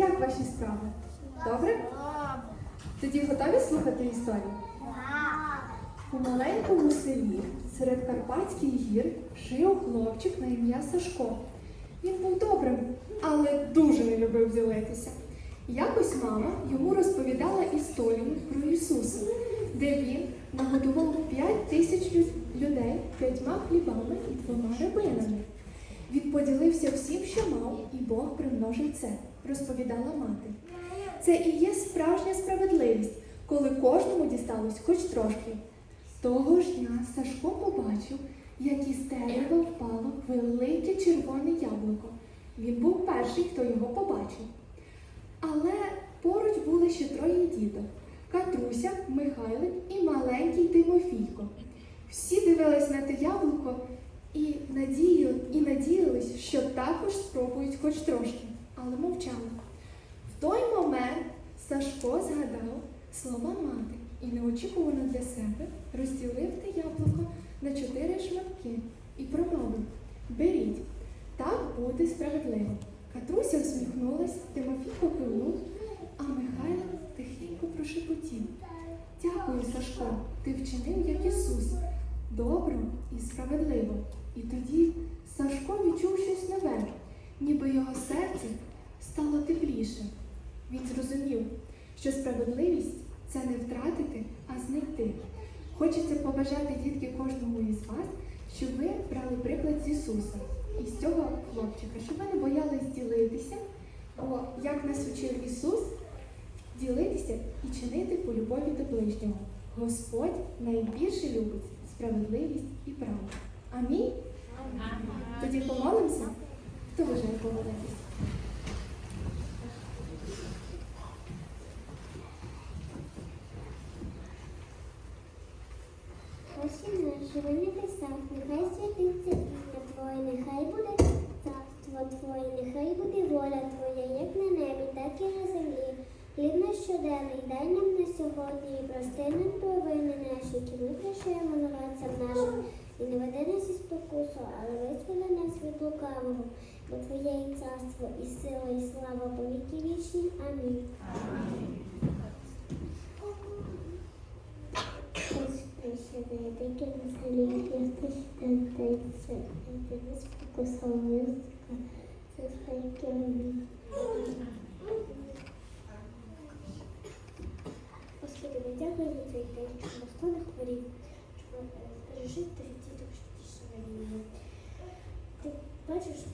як ваші справи? Добре? Тоді готові слухати історію? У маленькому селі серед Карпатських гір жив хлопчик на ім'я Сашко. Він був добрим, але дуже не любив ділитися. Якось мама йому розповідала історію про Ісуса, де він нагодував п'ять тисяч людей п'ятьма хлібами і двома рибинами. Він поділився всім, що мав, Бог примножив це, розповідала мати. Це і є справжня справедливість, коли кожному дісталось хоч трошки. Того ж дня Сашко побачив, як із дерева впало велике червоне яблуко. Він був перший, хто його побачив. Але поруч були ще троє діток Катруся, Михайлик і маленький Тимофійко. Всі дивились на те яблуко і, надіяли, і надіялись, що трошки, але мовчали. В той момент Сашко згадав слова мати і неочікувано для себе розділив те яблуко на чотири шматки і промовив Беріть, так буде справедливо. Катруся всміхнулась, Тимофійко кивнув, а Михайло тихенько прошепотів. Дякую, Сашко, ти вчинив як Ісус, добро і справедливо. І тоді Сашко відчув щось ніби його серце стало тепліше. Він зрозумів, що справедливість це не втратити, а знайти. Хочеться побажати дітки кожному із вас, щоб ви брали приклад з Ісуса і з цього хлопчика, щоб ви не боялись ділитися, бо як нас вчив Ісус, ділитися і чинити по любові до ближнього. Господь найбільше любить справедливість і правду. Амінь. Тоді помолимося. Хто бажає помолитися? Очі наші в небесах, нехай святиться ім'я Твоє, нехай буде царство Твоє, нехай буде воля Твоя, як на небі, так і на землі. Хліб наш щоденний, дай нам на сьогодні і прости нам провини наші, які ми прощаємо винуватцям нашим. І не веди нас із спокусу, але визволи нас від лукавого, бо Твоє і царство, і сила, і слава по віки вічні. Амінь. Спайки. Господи, ми дякуємо за цей день, що ніхто не хворів, що пережити тих діток, що ті, що на війні. Ти бачиш,